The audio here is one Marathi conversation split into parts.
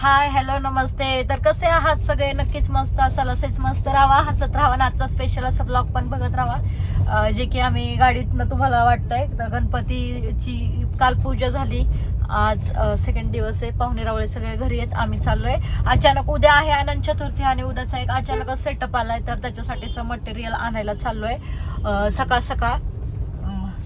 हाय हॅलो नमस्ते. तर कसे आहात सगळे? नक्कीच मस्त. असाल असेच मस्त राहा. हसत राहा. आणि आजचा स्पेशल असा ब्लॉग पण बघत राहा. जे की आम्ही गाडीतनं तुम्हाला वाटतंय. तर गणपतीची काल पूजा झाली. आज सेकंड दिवस आहे. पाहुणे रावळे सगळे घरी आहेत. आम्ही चाललोय. अचानक उद्या आहे अनंत चतुर्थी आणि उद्याचा एक अचानकच सेटअप आलाय. तर त्याच्यासाठीचं मटेरियल आणायला चाललोय. सकाळ सकाळ.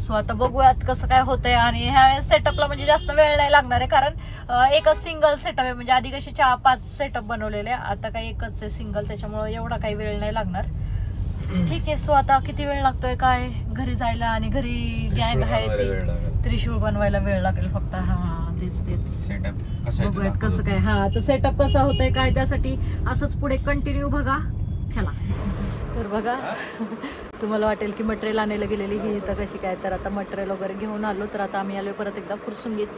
सो आता बघूयात कसं काय होतंय आणि ह्या सेटअपला म्हणजे जास्त वेळ नाही लागणार आहे कारण एकच सिंगल सेटअप आहे. म्हणजे आधी कसे चार पाच सेटअप बनवलेले आता काही एकच आहे सिंगल त्याच्यामुळं एवढा काही वेळ नाही लागणार. ठीक आहे सो आता किती वेळ लागतोय काय? घरी जायला आणि घरी गँग आहे ती. त्रिशूळ बनवायला वेळ लागेल फक्त. हा तेच तेच. बघूयात? कसं काय. हा तर सेटअप कसा होतंय काय? त्यासाठी असंच पुढे कंटिन्यू बघा. चला. तर बघा तुम्हाला वाटेल की मटेरियल आणायला गेलेली ही इथं कशी काय? तर आता मटेरियल वगैरे घेऊन आलो तर आता आम्ही आलो परत एकदा फुरसुंगीत.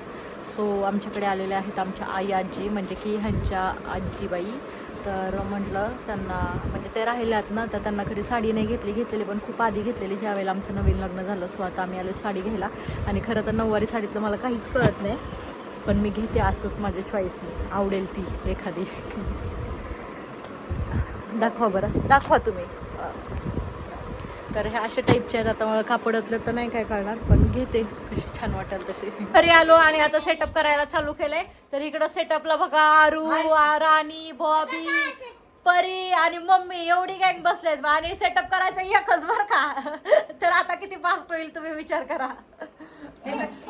सो आमच्याकडे आलेले आहेत आमच्या आई आजी म्हणजे की ह्यांच्या आजीबाई. तर म्हटलं त्यांना म्हणजे ते राहिल्यात ना तर त्यांना खरी साडी नाही घेतली घेतलेली पण खूप आधी घेतलेली. ज्या वेळेला आमचं नवीन लग्न झालं सो आता आम्ही आलो साडी घ्यायला. आणि खरं तर नऊवारी साडीतलं मला काहीच कळत नाही पण मी घेते असंच माझ्या चॉईसने आवडेल ती एखादी. दाखवा बरं. दाखवा तुम्ही. तर ह्या अशा टाईपच्या आहेत. आता मला कापडातलं तर नाही काय करणार पण घेते. कशी छान वाटेल तशी. घरी आलो आणि आता सेटअप करायला चालू केलंय. तर इकडं सेटअपला बघा आरू राणी बॉबी परी आणि मम्मी एवढी गँग बसलेत. आणि सेटअप करायचं एकच बर का? तर आता किती फास्ट होईल तुम्ही विचार करा.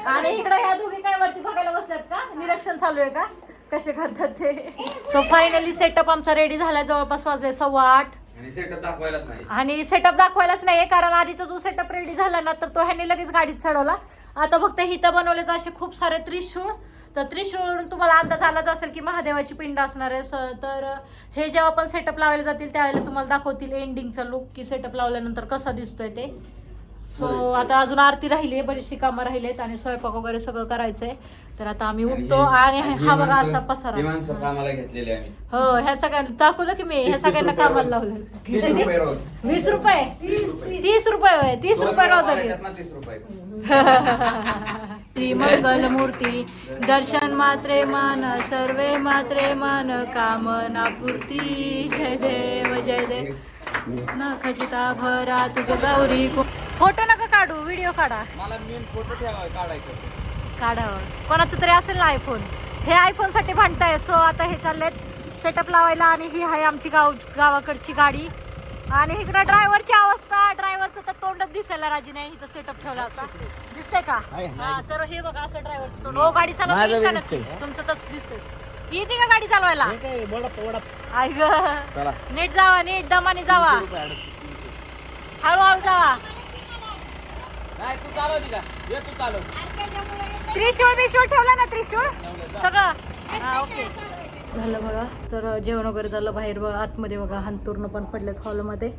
आणि इकडे ह्या दोघी काय वरती बघायला बसल्यात का? निरीक्षण चालू आहे का? कसे करतात ते? सो फायनली सेटअप आमचा रेडी झालाय. जवळपास वाजले सव्वा आठ. आणि सेटअप दाखवायलाच नाही. आणि सेटअप दाखवायलाच नाहीये कारण आधीचा जो सेटअप रेडी झाला ना तर तो ह्याने लगेच गाडीत चढवला. आता फक्त हिथं बनवले तर असे खूप सारे त्रिशूळ. तर त्रिशूळवरून तुम्हाला अंदाज आलाच असेल की महादेवाची पिंड असणार आहे स- तर हे जेव्हा पण सेटअप लावायला जातील त्यावेळेला तुम्हाला दाखवतील एंडिंगचा लुक की सेटअप लावल्यानंतर कसा दिसतोय ते. सो आता अजून आरती राहिली आहे बरीचशी कामं राहिलीत आणि स्वयंपाक वगैरे सगळं करायचंय. तर आता आम्ही उठतो आणि हा बघा असा पसारा. ही. माणसं कामाला घेतलेली आम्ही. हो ह्या सगळ्यांना दाखवलं की मी ह्या सगळ्यांना कामाला लावलं वीस रुपये? तीस रुपये. होय तीस रुपये रुपये. श्री मंगल मूर्ती दर्शन मात्रे मान सर्वे मात्रे मान कामना पूर्ती जय देव जय देव. भरा तुझ गौरी फोटो नका काढू व्हिडिओ काढा. मला मेन फोटो ठेवा काढायचं काढावं. कोणाचं तरी असेल ना आयफोन हे आयफोनसाठी भांडताय सो आता हे चाललेत. सेटअप लावायला आणि ही आहे आमची गाव गावाकडची गाडी. आणि इकडं ड्रायव्हरची अवस्था ड्रायव्हरचं तर तोंडच दिसायला राजी नाही इथं सेटअप ठेवला असा. दिसतंय का? हा तर हे बघा असं ड्रायव्हरचं तोंड. हो गाडी नक्की? तुमचं तसं दिसतंय. येते का गाडी चालवायला? आई ग. चला. नीट जावा नीट दमाने जावा. हळूहळू जावा. नाही तू चालव तिला ये तू चालव. त्रिशूळ बिशूळ ठेवला ना त्रिशूळ? सगळं? हा ओके. झालं बघा तर जेवण वगैरे झालं बाहेर बघा आतमध्ये बघा हांतूर्ण पण पडलेत हॉलमध्ये.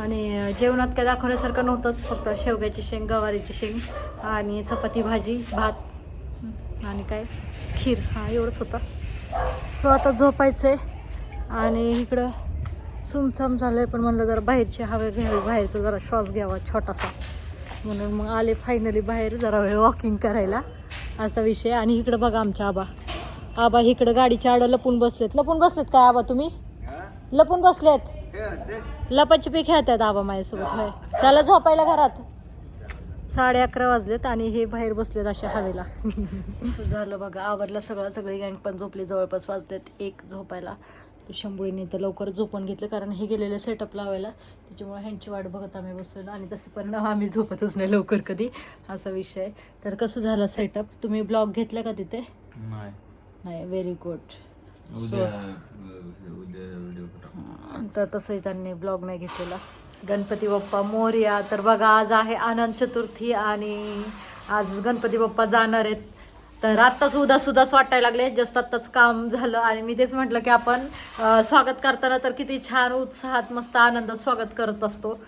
आणि जेवणात काय दाखवण्यासारखं नव्हतंच फक्त शेवग्याची शेंग गवारीची शेंग आणि चपाती भाजी भात. हं, आणि काय? खीर. हा एवढंच होतं. सो आता झोपायचं आहे आणि इकडं सुमसाम झालं आहे पण म्हणलं जरा बाहेरची हवे घ्यावी. बाहेरचा जरा श्वास घ्यावा छोटासा. म्हणून मग आले फायनली बाहेर जरा वेळ वॉकिंग करायला. असा विषय. आणि इकडं बघा आमच्या आबा. आबा इकडं गाडीच्या आडं लपून बसलेत. लपून बसलेत काय आबा तुम्ही? लपून बसलेत? लपाछपी खेळतात आबा माझ्यासोबत. होय. चला झोपायला घरात. साडे अकरा वाजलेत आणि हे बाहेर बसलेत अशा हवेला. झालं बघा आवरलं सगळं सगळी गँग पण झोपली जवळपास वाजलेत एक झोपायला. शंभुळीने तर लवकर झोपून घेतलं कारण हे गेलेले सेटअप लावायला त्याच्यामुळे ह्यांची वाट बघत आम्ही बसलेलो. आणि तसं पण आम्ही झोपतच नाही लवकर कधी असा विषय. तर कसं झालं सेटअप तुम्ही ब्लॉग घेतलं का तिथे? नाही. व्हेरी गुड व्हिडिओ तर तसंही त्यांनी ब्लॉग नाही घेतलेला. गणपती बाप्पा मोर्या. तर बघा आज आहे आनंद चतुर्थी आणि आज गणपती बाप्पा जाणार आहेत. तर आत्ताच उदास उदास वाटायला लागले. जस्ट आत्ताच काम झालं आणि मी तेच म्हटलं की आपण स्वागत करताना तर किती छान उत्साहात मस्त आनंदात स्वागत करत असतो.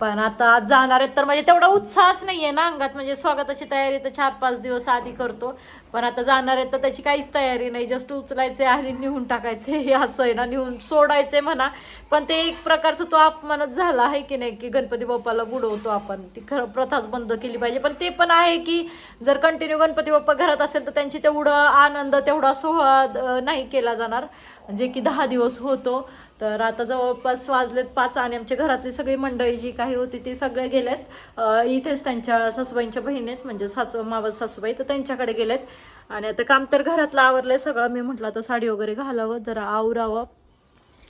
पण आता आज जाणार आहेत तर म्हणजे तेवढा उत्साहच आहे ना अंगात. म्हणजे स्वागताची तयारी तर चार पाच दिवस आधी करतो. पण आता जाणार आहेत तर त्याची काहीच तयारी नाही. जस्ट उचलायचे आणि निहून टाकायचे. हे असं आहे ना निहून सोडायचे म्हणा. पण ते एक प्रकारचं तो अपमानच झाला आहे की नाही की गणपती बाप्पाला बुडवतो आपण. ती खरं प्रथाच बंद केली पाहिजे. पण ते पण आहे की जर कंटिन्यू गणपती बाप्पा घरात असेल तर त्यांची तेवढं आनंद तेवढा सोहळा नाही केला जाणार. जे की दहा दिवस होतो तर आता जवळपास वाजलेत पाच आणि आमच्या घरातली सगळी मंडळी जी काही होती ती सगळे गेलेत. इथेच त्यांच्या सासूबाईंच्या बहिणी आहेत म्हणजे सासू मावस सासूबाई तर त्यांच्याकडे गेलेत. आणि आता काम तर घरातलं आवरलंय सगळं. मी म्हटलं आता साडी वगैरे घालावं जरा आवरावं.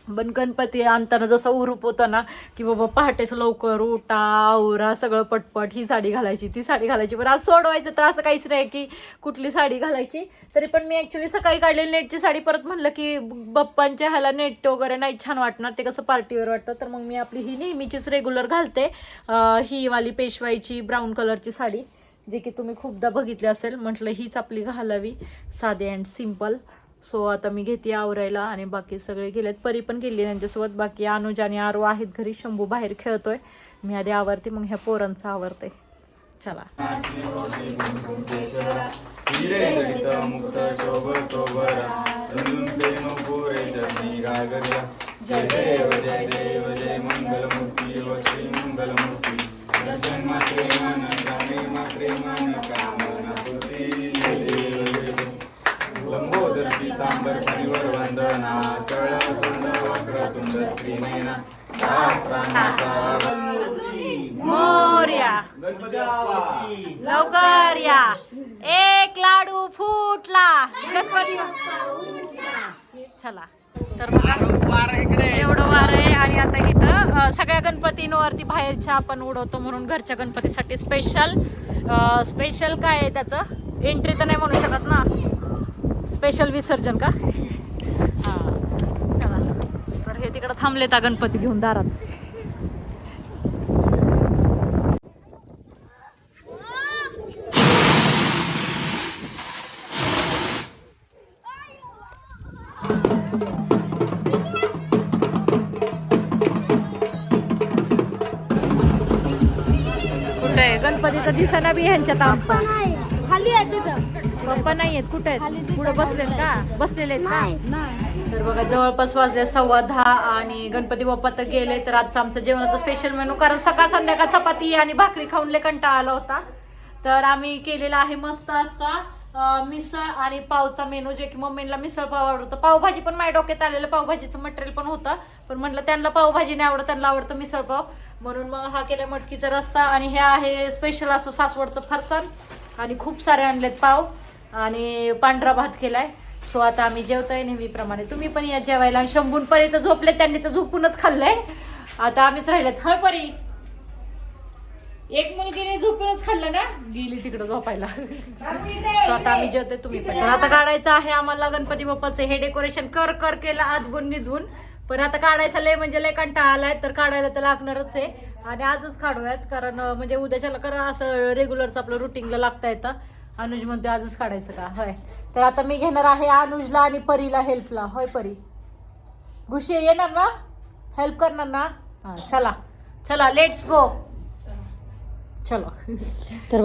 पण गणपती आणताना जसा उरूप होता ना की बाबा पहाटेच लवकर उठा आवरा सगळं पटपट ही साडी घालायची ती साडी घालायची. पण आज सोडवायचं तर असं काहीच नाही की कुठली साडी घालायची. तरी पण मी ॲक्च्युली सकाळी काढलेली नेटची साडी परत म्हणलं की बप्पांच्या ह्याला नेट वगैरे नाही छान वाटणार ते कसं पार्टीवर वाटतं. तर मग मी आपली ही नेहमीचीच रेग्युलर घालते. ही वाली पेशवाईची ब्राऊन कलरची साडी जे की तुम्ही खूपदा बघितली असेल. म्हटलं हीच आपली घालावी साधे अँड सिंपल सो आता मी घेते आवरायला आणि बाकी सगळे गेलेत. परी पण गेली त्यांच्यासोबत. बाकी अनुज आणि आरो आहेत घरी. शंभू बाहेर खेळतोय. मी आधी आवरते मग ह्या पोरांचं आवरते. चला. जय देव जय देव जय मंगलमूर्ती मोर्या। लवकर या. एक लाडू फुटला. गणपती चला. तर एवढं वार आहे आणि आता इथं सगळ्या गणपतींवरती बाहेरच्या आपण उडवतो म्हणून घरच्या गणपतीसाठी स्पेशल स्पेशल काय आहे त्याचं? एंट्री तर नाही म्हणू शकत ना. स्पेशल विसर्जन का? तर हे तिकडं थांबलेत हा गणपती घेऊन दारात. कुठे आहे? गणपती तर दिसना बी ह्यांच्यात पप्पा नाही. आहेत. कुठे आहेत? पुढे बसलेत का? बसलेले आहेत का? तर बघा जवळपास वाजले सव्वा दहा आणि गणपती बाप्पा तर गेले तर आजचं आमचं जेवणाचं स्पेशल मेनू कारण सकाळ संध्याकाळ चपाती आणि भाकरी खाऊन लय कंटाळा आला होता. तर आम्ही केलेला आहे मस्त असा मिसळ आणि पावचा मेनू जे की मम्मीला मिसळ पाव आवडतं. पावभाजी पण माझ्या डोक्यात आलेलं पावभाजीचं मटेरियल पण होतं. पण म्हटलं त्यांना पावभाजी नाही आवडत त्यांना आवडतं मिसळ पाव. म्हणून मग हा केला मटकीचा रस्सा आणि हे आहे स्पेशल असं सासवडचं फरसाण. आणि खूप सारे आणलेत पाव आणि पांढरा भात केलाय. सो आता आम्ही जेवतोय नेहमीप्रमाणे. तुम्ही पण या जेवायला. शंभून परी तर झोपले त्यांनी तर झोपूनच खाल्लंय. आता आम्हीच राहिलेत. हय परी. एक मुलगीने झोपूनच खाल्लं ना? गेली तिकडं झोपायला. सो आता आम्ही जेवतोय तुम्ही पण. तर आता काढायचं आहे आम्हाला गणपती बाप्पाचं. हे डेकोरेशन कर कर केलं आतबून निधून पण आता काढायचं लय म्हणजे लय कंटाळा आलाय तर काढायला तर लागणारच आहे. आणि आजच काढूयात कारण म्हणजे उद्याच्याला करा असं रेग्युलरचं आपलं रुटीनला लागता येतं. अनुज म्हणतो आजच काढायचं का? होय. तर आता मी घेणार आहे अनुजला आणि परीला हेल्पला होय परी. गुशी येणार ना? हेल्प करणार ना? हां चला. चला लेट्स गो चलो. तर बघ